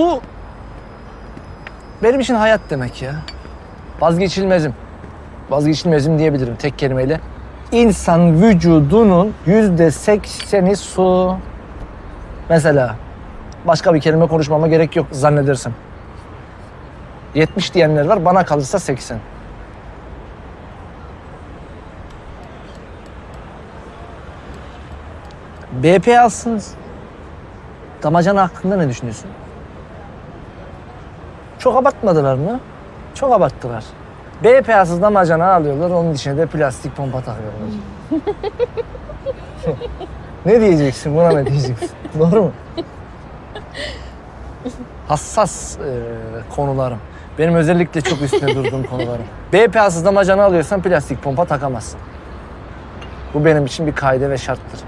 Su benim için hayat demek ya. Vazgeçilmezim. Vazgeçilmezim diyebilirim tek kelimeyle. İnsan vücudunun yüzde sekseni su. Mesela başka bir kelime konuşmama gerek yok zannedersem. 70 diyenler var bana kalırsa 80. BP alsınız. Damacana hakkında ne düşünüyorsun? Çok abartmadılar mı? Çok abarttılar. BPA'sız damacana alıyorlar, onun içine de plastik pompa takıyorlar. ne diyeceksin, buna ne diyeceksin? Doğru mu? Hassas e, konularım. Benim özellikle çok üstüne durduğum konularım. BPA'sız damacana alıyorsan plastik pompa takamazsın. Bu benim için bir kaide ve şarttır.